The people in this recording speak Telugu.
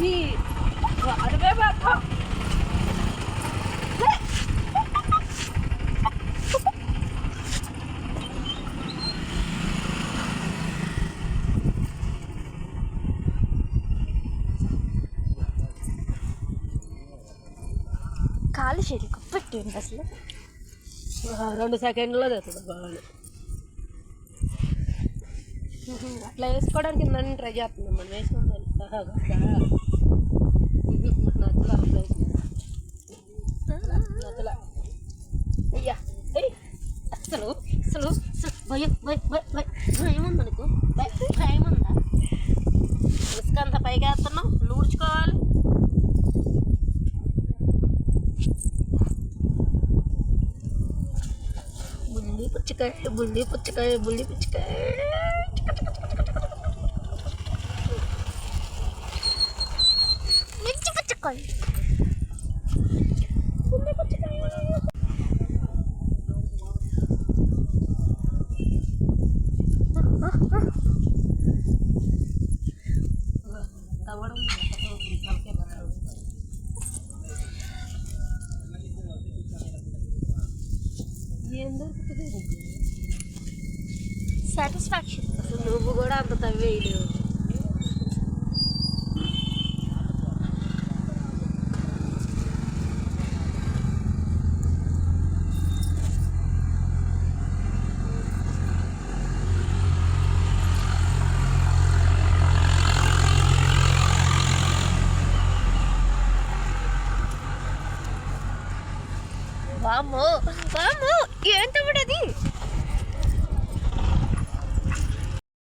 ఈ అరవై బాబా కాలు చేతికి పెట్టింది అసలు. రెండు సెకండ్లో తెస్తుంది బాగా అట్లా వేసుకోవడానికి నన్ను ట్రై చేస్తున్నాం మనం వేసుకుందాం అసలు అసలు అసలు భయం భయం భయం భయం భయం ఉంది అనుకో భయం భయం ఉందా ఇసుక అంత పైకి వేస్తున్నాం లూడ్చుకోవాలి బుల్లి పుచ్చకాయ బుల్లి పుచ్చకాయ బుల్లి పుచ్చకాయ మిర్చి ఏం దొరుకుతుంది సాటిస్ఫాక్షన్ అసలు నువ్వు కూడా అంత తవ్వేయలేవు. వామో వామో ఏం తమ్ముడు అది